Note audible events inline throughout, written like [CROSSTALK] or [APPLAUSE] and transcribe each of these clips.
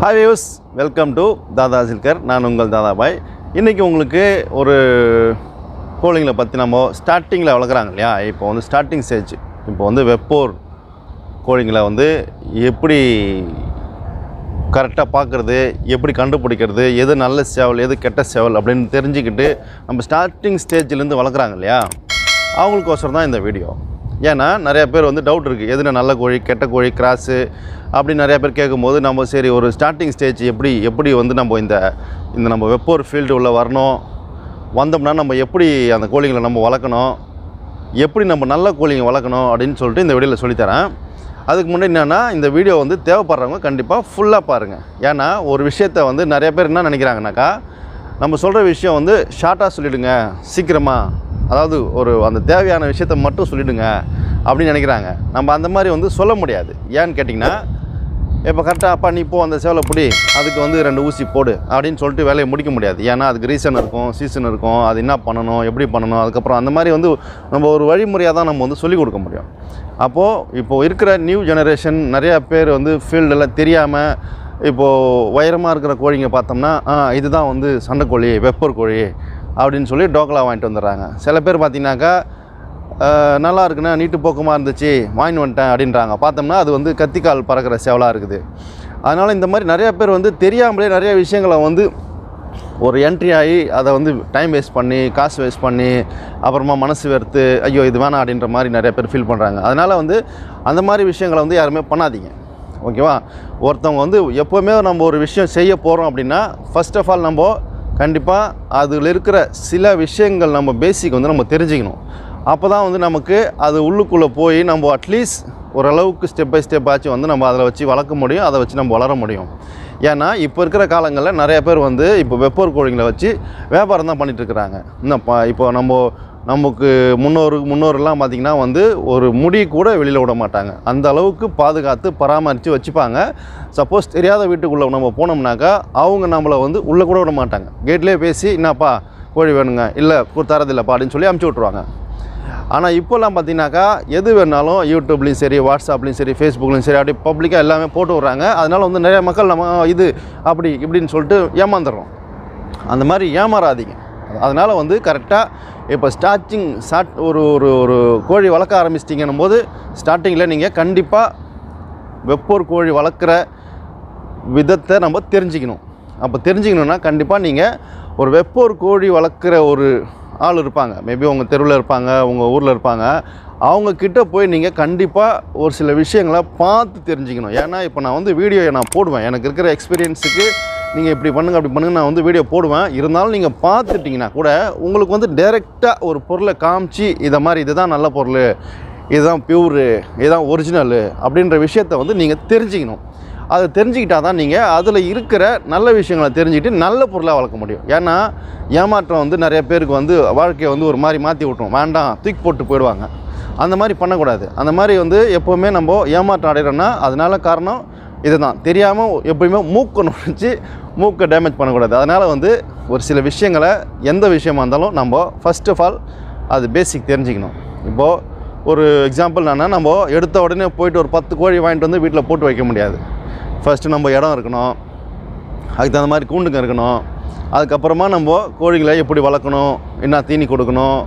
Hi views welcome to தாதா சில்கர் நான் உங்கள் தாதாபாய். இன்றைக்கி உங்களுக்கு ஒரு கோழிங்களை பற்றி நம்ம ஸ்டார்டிங்கில் வளர்க்குறாங்க இல்லையா? இப்போ வந்து ஸ்டார்டிங் ஸ்டேஜ் இப்போ வந்து வெப்போர் கோழிங்களை வந்து எப்படி கரெக்டாக பார்க்குறது எப்படி கண்டுபிடிக்கிறது எது நல்ல சேவல் எது கெட்ட சேவல் அப்படின்னு தெரிஞ்சுக்கிட்டு நம்ம ஸ்டார்டிங் ஸ்டேஜ்லேருந்து வளர்க்குறாங்க இல்லையா? அவங்களுக்கோசரம் தான் இந்த வீடியோ ஏன்னா நிறைய பேர் வந்து டவுட் இருக்குது எதுனா நல்ல கோழி கெட்ட கோழி கிராஸு அப்படி நிறைய பேர் கேட்கும்போது நம்ம சரி ஒரு ஸ்டார்டிங் ஸ்டேஜ் எப்படி எப்படி வந்து நம்ம இந்த இந்த நம்ம வெப்போர் ஃபீல்டு உள்ளே வரணும்? வந்தோம்னா நம்ம எப்படி அந்த கோழிங்களை நம்ம வளர்க்கணும்? எப்படி நம்ம நல்ல கோழிங்க வளர்க்கணும் அப்படின்னு சொல்லிட்டு இந்த வீடியோவில் சொல்லித்தரேன். அதுக்கு முன்னாடி என்னென்னா இந்த வீடியோ வந்து தேவைப்படுறவங்க கண்டிப்பாக ஃபுல்லாக பாருங்கள் ஏன்னா ஒரு விஷயத்த வந்து நிறைய பேர் என்ன நினைக்கிறாங்கனாக்கா நம்ம சொல்கிற விஷயம் வந்து ஷார்ட்டாக சொல்லிவிடுங்க சீக்கிரமாக அதாவது ஒரு அந்த தேவையான விஷயத்த மட்டும் சொல்லிவிடுங்க அப்படின்னு நினைக்கிறாங்க. நம்ம அந்த மாதிரி வந்து சொல்ல முடியாது. ஏன்னு கேட்டிங்கன்னா இப்போ கரெக்டாக அப்பா நீ போ அந்த சேவலை பிடி அதுக்கு வந்து ரெண்டு ஊசி போடு அப்படின்னு சொல்லிட்டு வேலையை முடிக்க முடியாது. ஏன்னா அதுக்கு ரீசன் இருக்கும் சீசன் இருக்கும் அது என்ன பண்ணணும் எப்படி பண்ணணும் அதுக்கப்புறம் அந்த மாதிரி வந்து நம்ம ஒரு வழிமுறையாக தான் நம்ம வந்து சொல்லிக் கொடுக்க முடியும். அப்போது இப்போது இருக்கிற நியூ ஜெனரேஷன் நிறையா பேர் வந்து ஃபீல்டெல்லாம் தெரியாமல் இப்போது உயரமாக இருக்கிற கோழிங்க பார்த்தோம்னா இதுதான் வந்து சண்டைக்கோழி வெப்பர் கோழி அப்படின்னு சொல்லி டோக்கலா வாங்கிட்டு வந்துடுறாங்க. சில பேர் பார்த்தீங்கன்னாக்கா நல்லா இருக்குண்ணா நீட்டு போக்குமா இருந்துச்சு வாங்கி வந்துட்டேன் அப்படின்றாங்க. பார்த்தோம்னா அது வந்து கத்திக்கால் பறக்கிற சேவலாக இருக்குது. அதனால் இந்த மாதிரி நிறையா பேர் வந்து தெரியாமலே நிறைய விஷயங்களை வந்து ஒரு என்ட்ரி ஆகி அதை வந்து டைம் வேஸ்ட் பண்ணி காசு வேஸ்ட் பண்ணி அப்புறமா மனசு வெறுத்து ஐயோ இது வேணாம் அப்படின்ற மாதிரி நிறைய பேர் ஃபீல் பண்ணுறாங்க அதனால் வந்து அந்த மாதிரி விஷயங்களை வந்து யாருமே பண்ணாதீங்க. ஓகேவா? ஒருத்தவங்க வந்து எப்போவுமே நம்ம ஒரு விஷயம் செய்ய போகிறோம் அப்படின்னா ஃபர்ஸ்ட் ஆஃப் ஆல் நம்ம கண்டிப்பாக அதில் இருக்கிற சில விஷயங்கள் நம்ம பேசிக் வந்து நம்ம தெரிஞ்சுக்கணும். அப்போ தான் வந்து நமக்கு அது உள்ளுக்குள்ளே போய் நம்ம அட்லீஸ்ட் ஓரளவுக்கு ஸ்டெப் பை ஸ்டெப் ஆச்சு வந்து நம்ம அதில் வச்சு வளர்க்க முடியும் அதை வச்சு நம்ம வளர முடியும். ஏன்னா இப்போ இருக்கிற காலங்களில் நிறைய பேர் வந்து இப்போ வெப்போர் கோழிங்களை வச்சு வியாபாரம் தான் பண்ணிகிட்ருக்குறாங்க இருக்கிறாங்க இன்னும் இப்போ நம்ம நமக்கு முன்னோரு முன்னோரெல்லாம் பார்த்திங்கன்னா வந்து ஒரு முடி கூட வெளியில் விட மாட்டாங்க. அந்த அளவுக்கு பாதுகாத்து பராமரித்து வச்சுப்பாங்க. சப்போஸ் தெரியாத வீட்டுக்குள்ளே நம்ம போனோம்னாக்கா அவங்க நம்மளை வந்து உள்ளே கூட விட மாட்டாங்க. கேட்லேயே பேசி என்னப்பா கோழி வேணுங்க. இல்லை தரதில்லைப்பா அப்படின்னு சொல்லி அமுச்சு விட்ருவாங்க ஆனால் இப்போல்லாம் பார்த்தீங்கன்னாக்கா எது வேணாலும் யூடியூப்லேயும் சரி வாட்ஸ்அப்லேயும் சரி ஃபேஸ்புக்லேயும் சரி அப்படி பப்ளிக்காக எல்லாமே போட்டு விட்றாங்க. அதனால் வந்து நிறைய மக்கள் நம்ம இது அப்படி இப்படின்னு சொல்லிட்டு ஏமாந்துடுறோம். அந்த மாதிரி ஏமாறாதீங்க. அதனால் வந்து கரெக்டாக இப்போ ஸ்டார்டிங் ஸ்டார்ட் ஒரு ஒரு ஒரு கோழி வளர்க்க ஆரம்பிச்சிட்டிங்கன்னும் போது ஸ்டார்டிங்கில் நீங்கள் கண்டிப்பாக வெப்போர் கோழி வளர்க்குற விதத்தை நம்ம தெரிஞ்சுக்கணும். அப்போ தெரிஞ்சுக்கணுன்னா கண்டிப்பாக நீங்கள் ஒரு வெப்போர் கோழி வளர்க்குற ஒரு ஆள் இருப்பாங்க. மேபி உங்கள் தெருவில் இருப்பாங்க உங்கள் ஊரில் இருப்பாங்க. அவங்கக்கிட்ட போய் நீங்கள் கண்டிப்பாக ஒரு சில விஷயங்களை பார்த்து தெரிஞ்சுக்கணும். ஏன்னா இப்போ நான் வந்து வீடியோ நான் போடுவேன். எனக்கு இருக்கிற எக்ஸ்பீரியன்ஸுக்கு நீங்கள் இப்படி பண்ணுங்க அப்படி பண்ணுங்க நான் வந்து வீடியோ போடுவேன். இருந்தாலும் நீங்கள் பார்த்துட்டிங்கன்னா கூட உங்களுக்கு வந்து டைரெக்டாக ஒரு பொருளை காமிச்சு இதை மாதிரி இதுதான் நல்ல பொருள் இதுதான் பியூரு இதுதான் ஒரிஜினலு அப்படின்ற விஷயத்த வந்து நீங்கள் தெரிஞ்சுக்கணும். அதை தெரிஞ்சுக்கிட்டா தான் நீங்கள் அதில் இருக்கிற நல்ல விஷயங்களை தெரிஞ்சுக்கிட்டு நல்ல பொருளாக வளர்க்க முடியும். ஏன்னா ஏமாற்றம் வந்து நிறைய பேருக்கு வந்து வாழ்க்கையை வந்து ஒரு மாதிரி மாற்றி விட்டுரும். வேண்டாம் தூக்கி போட்டு போயிடுவாங்க. அந்த மாதிரி பண்ணக்கூடாது. அந்த மாதிரி வந்து எப்போவுமே நம்ம ஏமாற்றம் அடைகிறோன்னா அதனால காரணம் இதுதான். தெரியாமல் எப்பயுமே மூக்கை நுழைச்சி மூக்கை டேமேஜ் பண்ணக்கூடாது. அதனால் வந்து ஒரு சில விஷயங்களை எந்த விஷயமா இருந்தாலும் நம்ம ஃபஸ்ட் ஆஃப் ஆல் அது பேசிக் தெரிஞ்சுக்கணும். இப்போது ஒரு எக்ஸாம்பிள் என்னென்னா நம்ம எடுத்த உடனே போயிட்டு ஒரு பத்து கோழி வாங்கிட்டு வந்து வீட்டில் போட்டு வைக்க முடியாது. ஃபஸ்ட்டு நம்ம இடம் இருக்கணும். அதுக்கு தகுந்த மாதிரி கூண்டுங்க இருக்கணும். அதுக்கப்புறமா நம்ம கோழிகளை எப்படி வளர்க்கணும் என்ன தீனி கொடுக்கணும்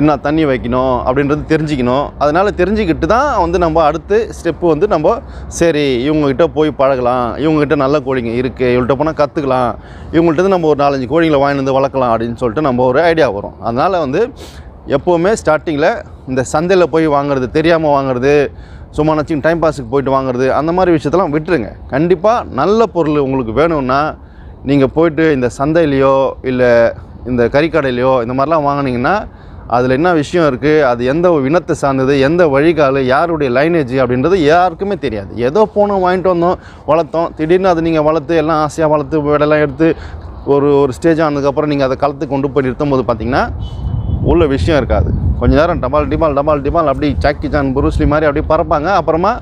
என்ன தண்ணி வைக்கணும் அப்படின்றது தெரிஞ்சுக்கணும். அதனால் தெரிஞ்சுக்கிட்டு தான் வந்து நம்ம அடுத்து ஸ்டெப்பு வந்து நம்ம சரி இவங்ககிட்ட போய் பழகலாம். இவங்ககிட்ட நல்ல கோழிங்க இருக்குது இவங்கள்ட்ட போனால் கற்றுக்கலாம் இவங்கள்ட்ட நம்ம ஒரு நாலஞ்சு கோழிங்களை வாங்கிட்டு வந்து வளர்க்கலாம் அப்படின்னு சொல்லிட்டு நம்ம ஒரு ஐடியா வரும். அதனால் வந்து எப்போவுமே ஸ்டார்டிங்கில் இந்த சந்தையில் போய் வாங்குறது தெரியாமல் வாங்குறது சும்மா நச்சுங்க டைம் பாஸுக்கு போயிட்டு வாங்குறது அந்த மாதிரி விஷயத்தெல்லாம் விட்டுருங்க. கண்டிப்பாக நல்ல பொருள் உங்களுக்கு வேணும்னா நீங்கள் போயிட்டு இந்த சந்தையிலையோ இல்லை இந்த கறிக்கடையிலையோ இந்த மாதிரிலாம் வாங்குனீங்கன்னா அதில் என்ன விஷயம் இருக்குது அது எந்த இனத்தை சார்ந்தது எந்த வழிகால் யாருடைய லைனேஜ் அப்படின்றது யாருக்குமே தெரியாது. ஏதோ போனோம் வாங்கிட்டு வந்தோம் வளர்த்தோம் திடீர்னு அதை நீங்கள் வளர்த்து எல்லாம் ஆசையாக வளர்த்து விடலாம் எடுத்து ஒரு ஒரு ஸ்டேஜ் ஆனதுக்கப்புறம் நீங்கள் அதை களத்துக்கு கொண்டு போய் நிறுத்தும் போது பார்த்திங்கன்னா உள்ள விஷயம் இருக்காது. கொஞ்ச நேரம் டபால் டிபால் டபால் டிமால் அப்படி சாக்கி சான் புருஸ்லி மாதிரி அப்படியே பறப்பாங்க. அப்புறமா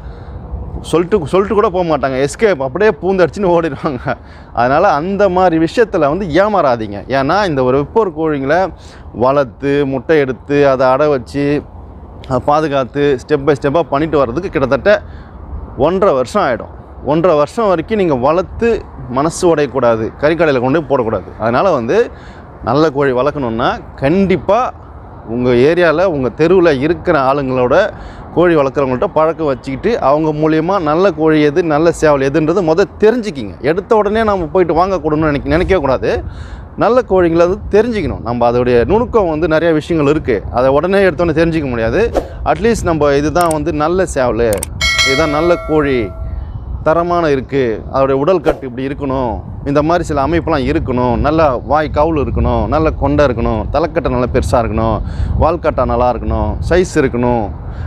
சொல்லிட்டு சொல்லிட்டு கூட போக மாட்டாங்க. எஸ்கேப் அப்படியே பூந்தடிச்சுன்னு ஓடிடுவாங்க. அதனால் அந்த மாதிரி விஷயத்தில் வந்து ஏமாறாதீங்க. ஏன்னா இந்த ஒரு வெப்போர் கோழிங்களை வளர்த்து முட்டை எடுத்து அதை அடை வச்சு அதை பாதுகாத்து ஸ்டெப் பை ஸ்டெப்பாக பண்ணிட்டு வர்றதுக்கு கிட்டத்தட்ட ஒன்றரை வருஷம் ஆகிடும் ஒன்றரை வருஷம் வரைக்கும் நீங்கள் வளர்த்து மனசு உடையக்கூடாது. கறிக்கடையில் கொண்டு போய் போடக்கூடாது. அதனால் வந்து நல்ல கோழி வளர்க்கணுன்னா கண்டிப்பாக உங்கள் ஏரியாவில் உங்கள் தெருவில் இருக்கிற ஆளுங்களோட கோழி வளர்க்குறவங்கள்ட்ட பழக்கம் வச்சுக்கிட்டு அவங்க மூலியமாக நல்ல கோழி எது நல்ல சேவல் எதுன்றது முதல் தெரிஞ்சுக்கிங்க. எடுத்த உடனே நம்ம போயிட்டு வாங்கக்கூடணும்னு நினைக்க நினைக்கக்கூடாது நல்ல கோழிங்களை அது தெரிஞ்சுக்கணும். நம்ம அதோடைய நுணுக்கம் வந்து நிறையா விஷயங்கள் இருக்குது அதை உடனே எடுத்தோடனே தெரிஞ்சிக்க முடியாது. அட்லீஸ்ட் நம்ம இதுதான் வந்து நல்ல சேவல் இதுதான் நல்ல கோழி தரமான இருக்குது அதோடைய உடல் கட்டு இப்படி இருக்கணும். இந்த மாதிரி சில அமைப்பெல்லாம் இருக்கணும். நல்லா வாய் கவுள் இருக்கணும். நல்ல கொண்டை இருக்கணும். தலைக்கட்டை நல்லா பெருசாக இருக்கணும். வால்கட்டா நல்லா இருக்கணும். சைஸ் இருக்கணும்.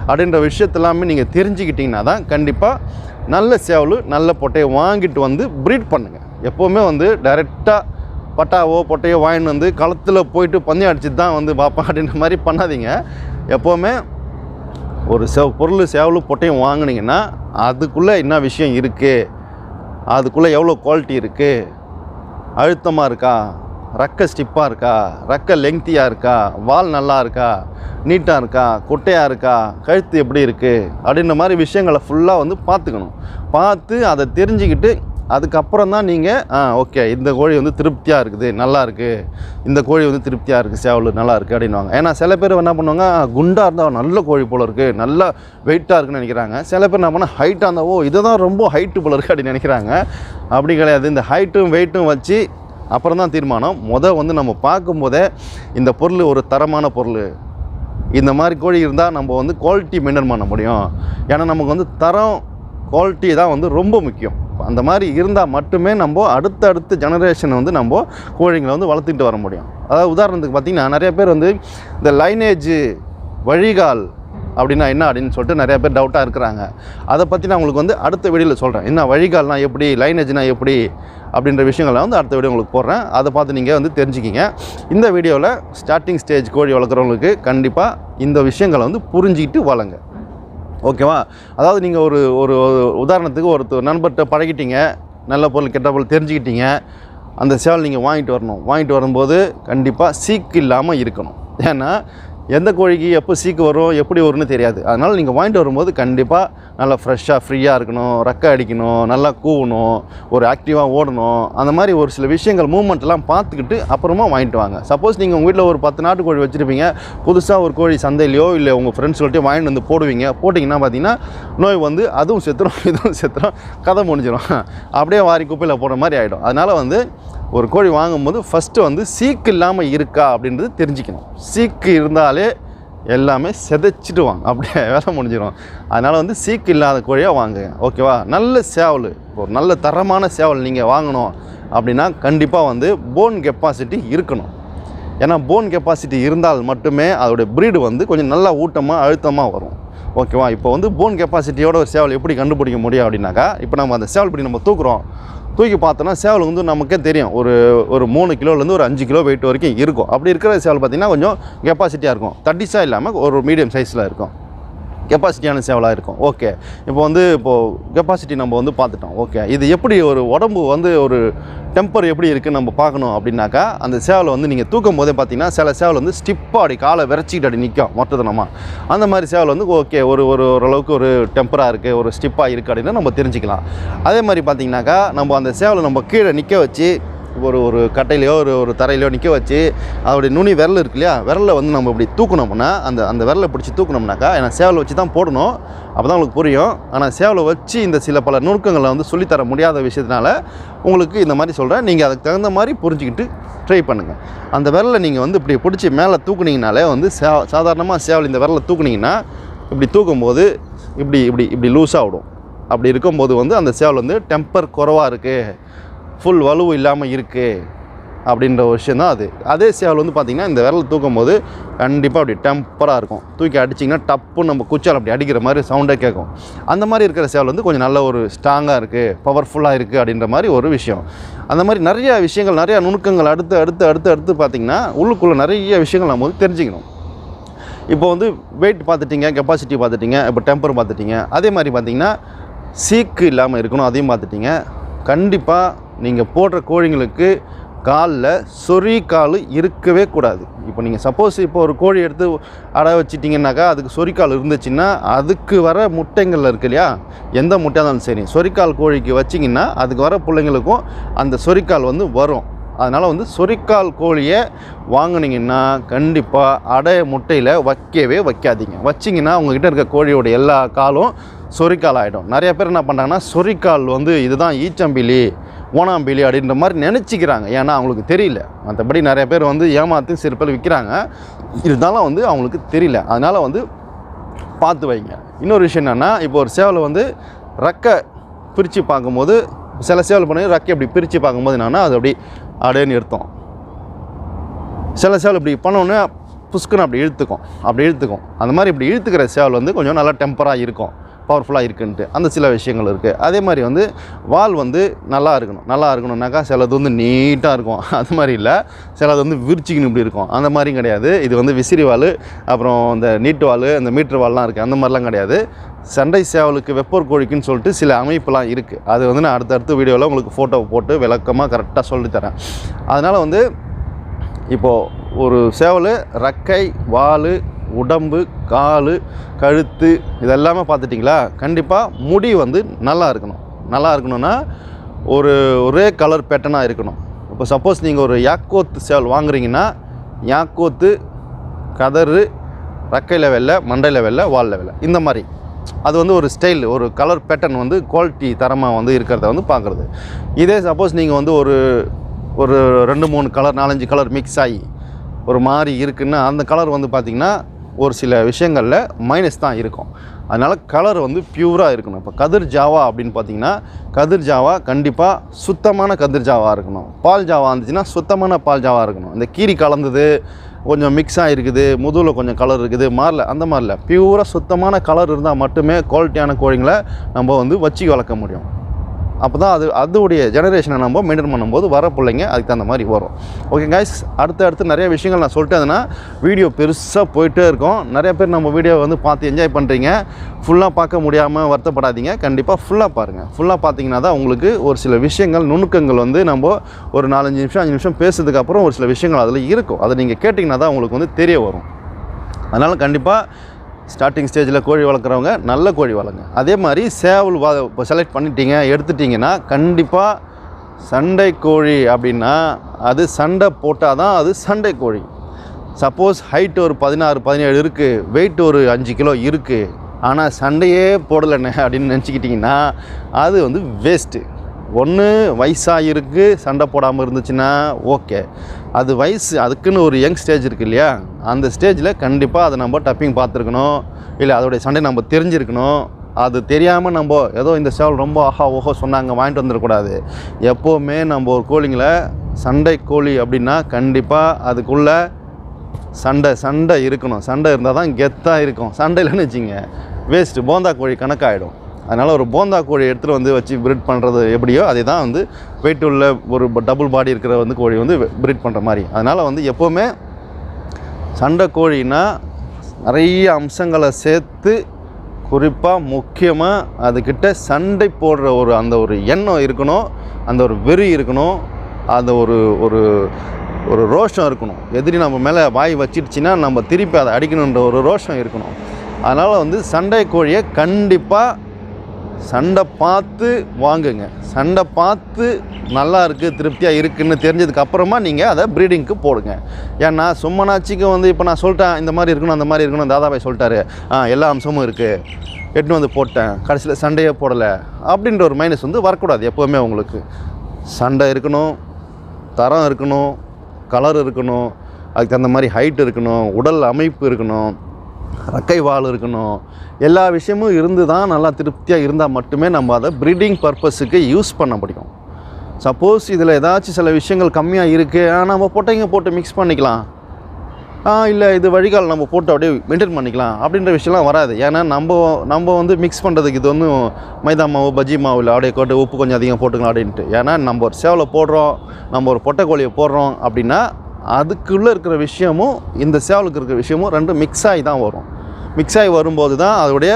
அப்படின்ற விஷயத்தெல்லாமே நீங்கள் தெரிஞ்சுக்கிட்டிங்கன்னா தான் கண்டிப்பாக நல்ல சேவல் நல்ல பொட்டையை வாங்கிட்டு வந்து ப்ரீட் பண்ணுங்கள் எப்போவுமே வந்து டைரெக்டாக பட்டாவோ பொட்டையோ வாங்கிட்டு வந்து களத்தில் போயிட்டு பந்தயம் அடிச்சுட்டு தான் வந்து பார்ப்பேன் அப்படின்ற மாதிரி பண்ணாதீங்க. எப்போவுமே ஒரு செவ் பொருள் சேவலும் பொட்டையும் வாங்கினீங்கன்னா அதுக்குள்ளே என்ன விஷயம் இருக்குது அதுக்குள்ளே எவ்வளோ குவாலிட்டி இருக்குது அழுத்தமாக இருக்கா? ரக்க ஸ்டிப்பாக இருக்கா? ரக்க லெங்க்த்தியாக இருக்கா? வால் நல்லா இருக்கா? நீட்டாக இருக்கா? குட்டையாக இருக்கா? கழுத்து எப்படி இருக்குது அப்படின்ற மாதிரி விஷயங்களை ஃபுல்லாக வந்து பார்த்துக்கணும். பார்த்து அதை தெரிஞ்சுக்கிட்டு அதுக்கப்புறம் தான் நீங்கள் ஆ ஓகே இந்த கோழி வந்து திருப்தியாக இருக்குது நல்லா இருக்குது இந்த கோழி வந்து திருப்தியாக இருக்குது சேவல் நல்லா இருக்குது அப்படின்வாங்க ஏன்னா சில பேர் என்ன பண்ணுவாங்க குண்டாக இருந்தால் நல்ல கோழி போல இருக்குது நல்லா வெயிட்டாக இருக்குன்னு நினைக்கிறாங்க. சில பேர் என்ன பண்ணால் ஹைட்டாக இருந்தால் ஓ இதுதான் ரொம்ப ஹைட்டு போல இருக்குது அப்படின்னு நினைக்கிறாங்க. அப்படி கிடையாது. இந்த ஹைட்டும் வெயிட்டும் வச்சு அப்புறம் தான் தீர்மானம். முதல் வந்து நம்ம பார்க்கும்போதே இந்த பொருள் ஒரு தரமான பொருள். இந்த மாதிரி கோழி இருந்தால் நம்ம வந்து குவாலிட்டி மெயின்டைன் பண்ண முடியும். ஏன்னா நமக்கு வந்து தரம் குவாலிட்டி தான் வந்து ரொம்ப முக்கியம். அந்த மாதிரி இருந்தால் மட்டுமே நம்ம அடுத்த அடுத்த ஜெனரேஷன் வந்து நம்ம கோழிங்களை வந்து வளர்த்துட்டு வர முடியும். அதாவது உதாரணத்துக்கு பார்த்திங்கன்னா நிறைய பேர் வந்து இந்த லைனேஜ் வழிகால் அப்படின்னா என்ன அப்படின்னு சொல்லிட்டு நிறைய பேர் டவுட்டாக இருக்கிறாங்க. அதை பற்றி நான் உங்களுக்கு வந்து அடுத்த வீடியோவில் சொல்கிறேன் என்ன வழிகால்னா எப்படி லைனேஜ்னா எப்படி அப்படின்ற விஷயங்களை வந்து அடுத்த வீடியோ உங்களுக்கு போடுறேன். அதை பார்த்து நீங்கள் வந்து தெரிஞ்சுக்கிங்க. இந்த வீடியோவில் ஸ்டார்டிங் ஸ்டேஜ் கோழி வளர்க்குறவங்களுக்கு கண்டிப்பாக இந்த விஷயங்களை வந்து புரிஞ்சிக்கிட்டு வளங்க ஓகேவா? அதாவது நீங்கள் ஒரு ஒரு உதாரணத்துக்கு ஒருத்தர் நண்பர்கிட்ட பழகிட்டீங்க நல்ல பொருள் கெட்ட பொருள் தெரிஞ்சுக்கிட்டீங்க அந்த சேவல் நீங்கள் வாங்கிட்டு வரணும். வாங்கிட்டு வரும்போது கண்டிப்பாக சீக்கு இல்லாமல் இருக்கணும். ஏன்னா எந்த கோழிக்கு எப்போ சீக்கு வரும் எப்படி வரும்னு தெரியாது. அதனால் நீங்கள் வாங்கிட்டு வரும்போது கண்டிப்பாக நல்லா ஃப்ரெஷ்ஷாக ஃப்ரீயாக இருக்கணும் ரெக்கை அடிக்கணும் நல்லா கூவணும் ஒரு ஆக்டிவாக ஓடணும். அந்த மாதிரி ஒரு சில விஷயங்கள் மூமெண்ட்லாம் பார்த்துக்கிட்டு அப்புறமா வாங்கிட்டு வாங்க. சப்போஸ் நீங்கள் உங்கள் வீட்டில் ஒரு பத்து நாட்டு கோழி வச்சுருப்பீங்க. புதுசாக ஒரு கோழி சந்தையிலையோ இல்லை உங்கள் ஃப்ரெண்ட்ஸ்கள்ட்டையோ வாங்கிட்டு வந்து போடுவீங்க. போட்டிங்கன்னா பார்த்தீங்கன்னா நோய் வந்து அதுவும் செத்துரும் [LAUGHS] இதுவும் செத்துரும் கதை முடிஞ்சிடும் அப்படியே வாரி குப்பையில் போடுற மாதிரி ஆகிடும் அதனால் வந்து ஒரு கோழி வாங்கும்போது ஃபஸ்ட்டு வந்து சீக்கு இல்லாமல் இருக்கா அப்படின்றது தெரிஞ்சுக்கணும். சீக்கு இருந்தாலே எல்லாமே செதைச்சிட்டு வாங்க. அப்படியே [LAUGHS] வேலை முடிஞ்சிடும் அதனால் வந்து சீக்கு இல்லாத கோழியாக வாங்குங்க. ஓகேவா நல்ல சேவல். ஒரு நல்ல தரமான சேவல் நீங்கள் வாங்கணும் அப்படின்னா கண்டிப்பாக வந்து போன் கெப்பாசிட்டி இருக்கணும். ஏன்னா போன் கெப்பாசிட்டி இருந்தால் மட்டுமே அதோடைய ப்ரீடு வந்து கொஞ்சம் நல்லா ஊட்டமாக அழுத்தமாக வரும். ஓகேவா இப்போ வந்து போன் கெப்பாசிட்டியோட ஒரு சேவல் எப்படி கண்டுபிடிக்க முடியும் அப்படின்னாக்கா இப்போ நம்ம அந்த சேவல் இப்படி நம்ம தூக்குறோம். தூக்கி பார்த்தோன்னா சேவல் வந்து நமக்கே தெரியும். ஒரு ஒரு மூணு கிலோலேருந்து ஒரு அஞ்சு கிலோ வெயிட் வரைக்கும் இருக்கும். அப்படி இருக்கிற சேவல் பார்த்திங்கன்னா கொஞ்சம் கெப்பாசிட்டியாக இருக்கும். தட்டிஸாக இல்லாமல் ஒரு மீடியம் சைஸில் இருக்கும். கெப்பாசிட்டியான சேவலாக இருக்கும். ஓகே. இப்போ வந்து இப்போது கெப்பாசிட்டி நம்ம வந்து பார்த்துட்டோம். ஓகே. இது எப்படி ஒரு உடம்பு வந்து ஒரு டெம்பர் எப்படி இருக்குன்னு நம்ம பார்க்கணும் அப்படின்னாக்கா அந்த சேவலை வந்து நீங்கள் தூக்கும் போதே பார்த்தீங்கன்னா சில சேவல் வந்து ஸ்டிப்பாக அப்படி காலை விரைச்சிக்கிட்டு அப்படி நிற்கும் மொத்தத்தனமாக அந்த மாதிரி சேவல் வந்து ஓகே ஒரு ஒரு ஓரளவுக்கு ஒரு டெம்பராக இருக்குது ஒரு ஸ்டிப்பாக இருக்குது அப்படின்னு நம்ம தெரிஞ்சுக்கலாம். அதே மாதிரி பார்த்தீங்கன்னாக்கா நம்ம அந்த சேவலை நம்ம கீழே நிற்க வச்சு ஒரு ஒரு கட்டையிலையோ ஒரு ஒரு தரையிலையோ நிற்க வச்சு அதோடைய நுனி விரல் இருக்கு இல்லையா? விரலை வந்து நம்ம இப்படி தூக்கணும்னா அந்த அந்த விரலை பிடிச்சி தூக்கணும்னாக்கா ஏன்னா சேவலை வச்சு தான் போடணும். அப்போ தான் உங்களுக்கு புரியும். ஆனால் சேவலை வச்சு இந்த சில பல நுணுக்கங்களை வந்து சொல்லித்தர முடியாத விஷயத்தினால உங்களுக்கு இந்த மாதிரி சொல்கிறேன் நீங்கள் அதுக்கு தகுந்த மாதிரி புரிஞ்சுக்கிட்டு ட்ரை பண்ணுங்கள் அந்த விரலை நீங்கள் வந்து இப்படி பிடிச்சி மேலே தூக்குனீங்கனாலே வந்து சே சாதாரணமாக சேவல் இந்த விரலை தூக்குனீங்கன்னா இப்படி தூக்கும்போது இப்படி இப்படி இப்படி லூஸாக விடும் அப்படி இருக்கும்போது வந்து அந்த சேவல் வந்து டெம்பர் குறவாக இருக்குது ஃபுல் வலுவு இல்லாமல் இருக்குது அப்படின்ற ஒரு விஷயம் தான் அது. அதே சேவல் வந்து பார்த்திங்கன்னா இந்த விரல் தூக்கும் போது கண்டிப்பாக அப்படி டெம்பராக இருக்கும். தூக்கி அடிச்சிங்கன்னா டப்புன்னு நம்ம குச்சால் அப்படி அடிக்கிற மாதிரி சவுண்டே கேட்கும். அந்த மாதிரி இருக்கிற சேவல் வந்து கொஞ்சம் நல்ல ஒரு ஸ்ட்ராங்காக இருக்குது பவர்ஃபுல்லாக இருக்குது அப்படின்ற மாதிரி ஒரு விஷயம். அந்த மாதிரி நிறைய விஷயங்கள் நிறைய நுணுக்கங்கள் அடுத்து அடுத்து அடுத்து அடுத்து பார்த்திங்கன்னா உள்ளுக்குள்ளே நிறைய விஷயங்கள் நம்ம வந்து தெரிஞ்சுக்கணும். இப்போ வந்து வெயிட் பார்த்துட்டிங்க கெப்பாசிட்டி பார்த்துட்டிங்க இப்போ டெம்பர் பார்த்துட்டிங்க அதே மாதிரி பார்த்திங்கன்னா சீக்கு இல்லாமல் இருக்கணும் அதையும் பார்த்துட்டிங்க. கண்டிப்பாக நீங்கள் போடுற கோழிங்களுக்கு காலில் சொறி கால் இருக்கவே கூடாது. இப்போ நீங்கள் சப்போஸ் இப்போ ஒரு கோழி எடுத்து அடை வச்சிட்டிங்கனாக்கா அதுக்கு சொறிக்கால் இருந்துச்சுன்னா அதுக்கு வர முட்டைங்களில் இருக்கு இல்லையா? எந்த முட்டையாக இருந்தாலும் சரி. சொறிக்கால் கோழிக்கு வச்சிங்கன்னா அதுக்கு வர பிள்ளைங்களுக்கும் அந்த சொறிக்கால் வந்து வரும். அதனால் வந்து சொறிக்கால் கோழியை வாங்கினீங்கன்னா கண்டிப்பாக அடை முட்டையில் வைக்கவே வைக்காதீங்க. வச்சிங்கன்னா உங்ககிட்ட இருக்க கோழியோட எல்லா காலும் சொறிக்கால் ஆகிடும் நிறைய பேர் என்ன பண்ணுறாங்கன்னா சொறிக்கால் வந்து இதுதான் ஈச்சம்பிலி. ஓனாம்பிலி அப்படின்ற மாதிரி நினச்சிக்கிறாங்க. ஏன்னா அவங்களுக்கு தெரியல. மற்றபடி நிறைய பேர் வந்து ஏமாற்றி சில பேர் விற்கிறாங்க இருந்தாலும் வந்து அவங்களுக்கு தெரியல. அதனால் வந்து பார்த்து வைங்க. இன்னொரு விஷயம் என்னென்னா இப்போ ஒரு சேவலை வந்து ரெக்கை பிரித்து பார்க்கும்போது சில சேவல் பண்ணி ரெக்கை அப்படி பிரித்து பார்க்கும்போது என்னென்னா அது அப்படி அப்படின்னு நிறுத்தம். சில சேவல் இப்படி பண்ணோன்னே புஷ்குன்னு அப்படி இழுத்துக்கும். அப்படி இழுத்துக்கும். அந்த மாதிரி இப்படி இழுத்துக்கிற சேவல் வந்து கொஞ்சம் நல்லா டெம்பராக இருக்கும். பவர்ஃபுல்லாக இருக்குன்ட்டு. அந்த சில விஷயங்கள் இருக்குது அதே மாதிரி வந்து வால் வந்து நல்லா இருக்கணும். நல்லா இருக்கணும்னாக்கா சிலது வந்து நீட்டாக இருக்கும். [LAUGHS] அது மாதிரி இல்லை. சிலது வந்து விரிச்சிக்கின்னு இப்படி இருக்கும். அந்த மாதிரியும் கிடையாது. இது வந்து விசிறி வால் அப்புறம் இந்த நீட்டு வால் இந்த மீட்டர் வால்லாம் இருக்குது அந்த மாதிரிலாம் கிடையாது. சண்டை சேவலுக்கு வெப்பர் கோழிக்குன்னு சொல்லிட்டு சில அமைப்புலாம் இருக்குது அது வந்து நான் அடுத்தடுத்த வீடியோவில் உங்களுக்கு ஃபோட்டோ போட்டு விளக்கமாக கரெக்டாக சொல்லித்தரேன் அதனால் வந்து இப்போது ஒரு சேவல் ரக்கை வால் உடம்பு கால் கழுத்து இதெல்லாமே பார்த்துட்டிங்களா? கண்டிப்பாக முடி வந்து நல்லா இருக்கணும். நல்லா இருக்கணும்னா ஒரு ஒரே கலர் பேட்டனாக இருக்கணும். இப்போ சப்போஸ் நீங்கள் ஒரு யாக்கோத்து சேவல் வாங்குறீங்கன்னா யாக்கோத்து கதறு ரக்கை வெள்ளை மண்டையில் வெள்ளை வாலில் வெள்ளை இந்த மாதிரி. அது வந்து ஒரு ஸ்டைல் ஒரு கலர் பேட்டர்ன் வந்து குவாலிட்டி தரமாக வந்து இருக்கிறத வந்து பார்க்குறது. இதே சப்போஸ் நீங்கள் வந்து ஒரு ஒரு ரெண்டு மூணு கலர் நாலஞ்சு கலர் மிக்ஸ் ஆகி ஒரு மாதிரி இருக்குன்னா அந்த கலர் வந்து பார்த்திங்கன்னா ஒரு சில விஷயங்களில் மைனஸ் தான் இருக்கும். அதனால் கலர் வந்து பியூராக இருக்கணும். இப்போ கதிர் ஜாவா அப்படின்னு பார்த்தீங்கன்னா கதிர் ஜாவா கண்டிப்பாக சுத்தமான கதிர் ஜாவா இருக்கணும். பால் ஜாவா இருந்துச்சுன்னா சுத்தமான பால் ஜாவா இருக்கணும். இந்த கீரி கலந்தது கொஞ்சம் மிக்ஸ் ஆகிருக்குது முதுகில் கொஞ்சம் கலர் இருக்குது மாறல அந்த மாதிரில பியூராக சுத்தமான கலர் இருந்தால் மட்டுமே குவாலிட்டியான கோழிங்களை நம்ம வந்து வச்சு வளர்க்க முடியும். அப்போ தான் அது அதோடைய ஜெனரேஷனை நம்ம மெயின்டைன் பண்ணும்போது வர பிள்ளைங்க அதுக்கு தகுந்த மாதிரி வரும். ஓகே கைஸ் அடுத்து அடுத்து நிறைய விஷயங்கள் நான் சொல்லிட்டேன்னா வீடியோ பெருசாக போயிட்டே இருக்கும். நிறைய பேர் நம்ம வீடியோ வந்து பார்த்து என்ஜாய் பண்ணுறீங்க ஃபுல்லாக பார்க்க முடியாமல் வருத்தப்படாதீங்க. கண்டிப்பாக ஃபுல்லாக பாருங்கள் ஃபுல்லாக பார்த்தீங்கன்னா தான் உங்களுக்கு ஒரு சில விஷயங்கள் நுணுக்கங்கள் வந்து நம்ம ஒரு நாலஞ்சு நிமிஷம் அஞ்சு நிமிஷம் பேசுறதுக்கப்புறம் ஒரு சில விஷயங்கள் அதில் இருக்கும். அதை நீங்கள் கேட்டிங்கன்னா தான் உங்களுக்கு வந்து தெரிய வரும். அதனால் கண்டிப்பாக ஸ்டார்டிங் ஸ்டேஜில் கோழி வளர்க்குறவங்க நல்ல கோழி வளருங்க. அதே மாதிரி சேவல் வா இப்போ செலக்ட் பண்ணிட்டீங்க எடுத்துட்டிங்கன்னா கண்டிப்பாக சண்டை கோழி அப்படின்னா அது சண்டை போட்டால் தான் அது சண்டை கோழி. சப்போஸ் ஹைட் ஒரு பதினாறு பதினேழு இருக்குது வெயிட் ஒரு அஞ்சு கிலோ இருக்குது ஆனால் சண்டையே போடலைண்ணே அப்படின்னு நினச்சிக்கிட்டிங்கன்னா அது வந்து வேஸ்ட்டு ஒன்று வயசாக இருக்குது சண்டை போடாமல் இருந்துச்சுன்னா ஓகே. அது வயசு அதுக்குன்னு ஒரு யங் ஸ்டேஜ் இருக்குது இல்லையா? அந்த ஸ்டேஜில் கண்டிப்பாக அதை நம்ம டப்பிங் பார்த்துருக்கணும். இல்லை அதோடைய சண்டை நம்ம தெரிஞ்சிருக்கணும். அது தெரியாமல் நம்ம ஏதோ இந்த சேவல் ரொம்ப ஆஹா ஓஹோ சொன்னாங்க வாங்கிட்டு வந்துடக்கூடாது. எப்போவுமே நம்ம ஒரு கோழிங்களை சண்டை கோழி அப்படின்னா கண்டிப்பாக அதுக்குள்ளே சண்டை சண்டை இருக்கணும். சண்டை இருந்தால் தான் கெத்தாக இருக்கும். சண்டை இல்லைன்னு வச்சுங்க வேஸ்ட்டு போந்தா கோழி கணக்காகிடும் அதனால் ஒரு போந்தா கோழி எடுத்துகிட்டு வந்து வச்சு ப்ரீட் பண்ணுறது எப்படியோ அதே தான் வந்து வெயிட் உள்ள ஒரு டபுள் பாடி இருக்கிற வந்து கோழி வந்து ப்ரீட் பண்ணுற மாதிரி. அதனால் வந்து எப்போவுமே சண்டை கோழின்னா நிறைய அம்சங்களை சேர்த்து குறிப்பாக முக்கியமாக அதுக்கிட்ட சண்டை போடுற ஒரு அந்த ஒரு எண்ணம் இருக்கணும் அந்த ஒரு வெறி இருக்கணும் அந்த ஒரு ஒரு ஒரு ரோஷம் இருக்கணும். எதிரி நம்ம மேலே வாய் வச்சிடுச்சின்னா நம்ம திருப்பி அதை அடிக்கணுன்ற ஒரு ரோஷம் இருக்கணும். அதனால் வந்து சண்டை கோழியை கண்டிப்பாக சண்டை பார்த்து வாங்குங்க. சண்டை பார்த்து நல்லா இருக்குது திருப்தியாக இருக்குதுன்னு தெரிஞ்சதுக்கு அப்புறமா நீங்கள் அதை ப்ரீடிங்க்கு போடுங்க. ஏன்னா சும்மனாச்சிக்கு வந்து இப்போ நான் சொல்லிட்டேன் இந்த மாதிரி இருக்கணும் அந்த மாதிரி இருக்கணும் தாதாபாய் சொல்லிட்டாரு. ஆ எல்லா அம்சமும் இருக்குது எட்டுன்னு வந்து போட்டேன் கடைசியில் சண்டையே போடலை. அப்படின்ற ஒரு மைனஸ் வந்து வரக்கூடாது எப்போவுமே உங்களுக்கு. சண்டை இருக்கணும் தரம் இருக்கணும் கலர் இருக்கணும் அதுக்கு தகுந்த மாதிரி ஹைட் இருக்கணும் உடல் அமைப்பு இருக்கணும். ரக்கை வால் இருக்கணும். எல்லா விஷயமும் இருந்து தான் நல்லா திருப்தியாக இருந்தால் மட்டுமே நம்ம அதை ப்ரீடிங் பர்பஸுக்கு யூஸ் பண்ண முடியும். சப்போஸ் இதில் ஏதாச்சும் சில விஷயங்கள் கம்மியாக இருக்குது ஆனால் நம்ம பொட்டைங்க போட்டு மிக்ஸ் பண்ணிக்கலாம். ஆ இல்லை இது வழிகால் நம்ம போட்டு அப்படியே மெயின்டைன் பண்ணிக்கலாம். அப்படின்ற விஷயம்லாம் வராது. ஏன்னா நம்ம நம்ம வந்து மிக்ஸ் பண்ணுறதுக்கு இது வந்து மைதா மாவு பஜ்ஜி மாவு இல்லை அப்படியே போட்டு உப்பு கொஞ்சம் அதிகம் போட்டுக்கலாம் அப்படின்ட்டு. ஏன்னா நம்ம ஒரு சேவலை போடுறோம் நம்ம ஒரு பொட்டைக்கோழியை போடுறோம் அப்படின்னா அதுக்குள்ளே இருக்கிற விஷயமும் இந்த சேவலுக்கு இருக்கிற விஷயமும் ரெண்டும் மிக்ஸ் ஆகி தான் வரும். மிக்ஸ் ஆகி வரும்போது தான் அதோடைய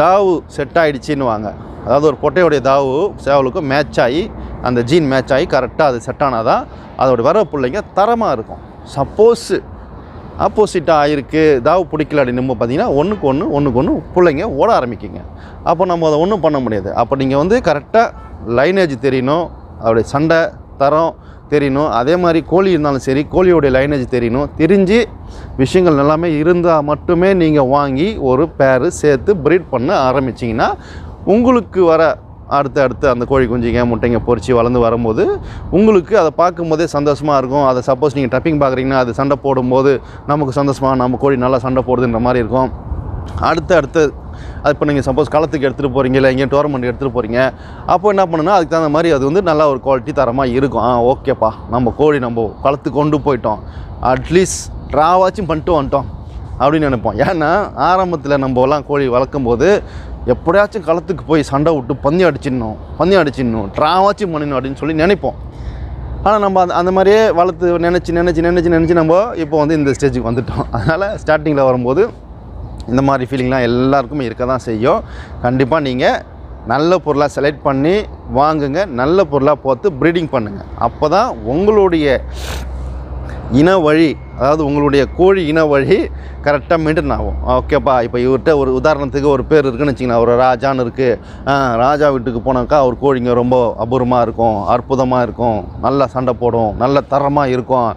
தாவு செட் ஆகிடுச்சின்னு வாங்க அதாவது ஒரு பொட்டையோடைய தாவு சேவலுக்கும் மேட்ச் ஆகி அந்த ஜீன் மேட்ச் ஆகி கரெக்டாக அது செட் ஆனால் தான் அதோட வர பிள்ளைங்க தரமாக இருக்கும். சப்போஸு ஆப்போசிட்டாக ஆயிருக்கு தாவு பிடிக்கல அப்படின்னு பார்த்தீங்கன்னா ஒன்றுக்கு ஒன்று ஒன்றுக்கு ஒன்று பிள்ளைங்க ஓட ஆரம்பிக்குங்க. அப்போ நம்ம அதை ஒன்றும் பண்ண முடியாது. அப்போ நீங்கள் வந்து கரெக்டாக லைனேஜ் தெரியணும் அதோடைய சண்டை தரம் தெரியணும். அதே மாதிரி கோழி இருந்தாலும் சரி கோழியோடைய லைனேஜ் தெரியணும். தெரிஞ்சு விஷயங்கள் எல்லாமே இருந்தால் மட்டுமே நீங்கள் வாங்கி ஒரு பேர் சேர்த்து ப்ரீட் பண்ண ஆரம்பிச்சிங்கன்னா உங்களுக்கு வர அடுத்து அடுத்து அந்த கோழி குஞ்சுங்க முட்டைங்க பொறிச்சு வளர்ந்து வரும்போது உங்களுக்கு அதை பார்க்கும்போதே சந்தோஷமாக இருக்கும். அதை சப்போஸ் நீங்கள் ட்ரப்பிங் பார்க்குறீங்கன்னா அது சண்டை போடும்போது நமக்கு சந்தோஷமாக நம்ம கோழி நல்லா சண்டை போடுதுன்ற மாதிரி இருக்கும். அடுத்து அடுத்து அது இப்போ நீங்கள் சப்போஸ் களத்துக்கு எடுத்துகிட்டு போகிறீங்க இல்லை எங்கேயும் டோர்னமெண்ட் எடுத்துகிட்டு போகிறீங்க அப்போ என்ன பண்ணுன்னா அதுக்கு தகுந்த மாதிரி அது வந்து நல்லா ஒரு குவாலிட்டி தரமாக இருக்கும். ஆ ஓகேப்பா நம்ம கோழி நம்ம களத்துக்கு கொண்டு போயிட்டோம். அட்லீஸ்ட் ட்ராவாச்சும் பண்ணிட்டு வந்துட்டோம் அப்படின்னு நினைப்போம். ஏன்னா ஆரம்பத்தில் நம்மலாம் கோழி வளர்க்கும் போது எப்படியாச்சும் களத்துக்கு போய் சண்டை விட்டு பந்தயம் அடிச்சிடணும் பந்தயம் அடிச்சிடணும் ட்ராவாச்சும் பண்ணணும் அப்படின்னு சொல்லி நினைப்போம். ஆனால் நம்ம அந்த அந்த மாதிரியே வளர்த்து நினச்சி நினச்சி நினச்சி நினச்சி நம்ம இப்போ வந்து இந்த ஸ்டேஜுக்கு வந்துட்டோம். அதனால் ஸ்டார்டிங்கில் வரும்போது இந்த மாதிரி ஃபீலிங்லாம் எல்லாருக்குமே இருக்க தான் செய்யும். கண்டிப்பாக நீங்கள் நல்ல பொருளாக செலக்ட் பண்ணி வாங்குங்க. நல்ல பொருளாக பார்த்து ப்ரீடிங் பண்ணுங்கள் அப்போ தான் உங்களுடைய இன வழி அதாவது உங்களுடைய கோழி இன வழி கரெக்டாக மெயின்டைன் ஆகும். ஓகேப்பா இப்போ இவர்கிட்ட ஒரு உதாரணத்துக்கு ஒரு பேர் இருக்குன்னு வச்சிங்களேன் ஒரு ராஜான்னு இருக்குது ராஜா வீட்டுக்கு போனாக்கா அவர் கோழிங்க ரொம்ப அபூர்வமாக இருக்கும் அற்புதமாக இருக்கும் நல்லா சண்டை போடும் நல்ல தரமாக இருக்கும்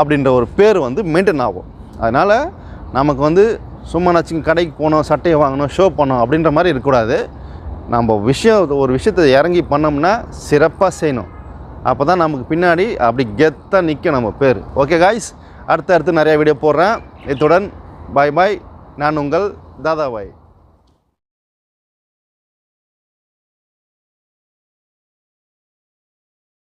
அப்படின்ற ஒரு பேர் வந்து மெயின்டைன் ஆகும். அதனால் நமக்கு வந்து சும்மா நச்சுங்க கடைக்கு போகணும் சட்டையை வாங்கணும் ஷோ பண்ணணும் அப்படின்ற மாதிரி இருக்கக்கூடாது. நம்ம விஷயம் ஒரு விஷயத்தை இறங்கி பண்ணோம்னா சிறப்பாக செய்யணும். அப்போ தான் நமக்கு பின்னாடி அப்படி கெத்தாக நிற்கும் நம்ம பேர். ஓகே காய்ஸ் அடுத்து அடுத்து நிறையா வீடியோ போடுறேன். இத்துடன் பாய் பாய் நான் உங்கள் தாதாபாய்.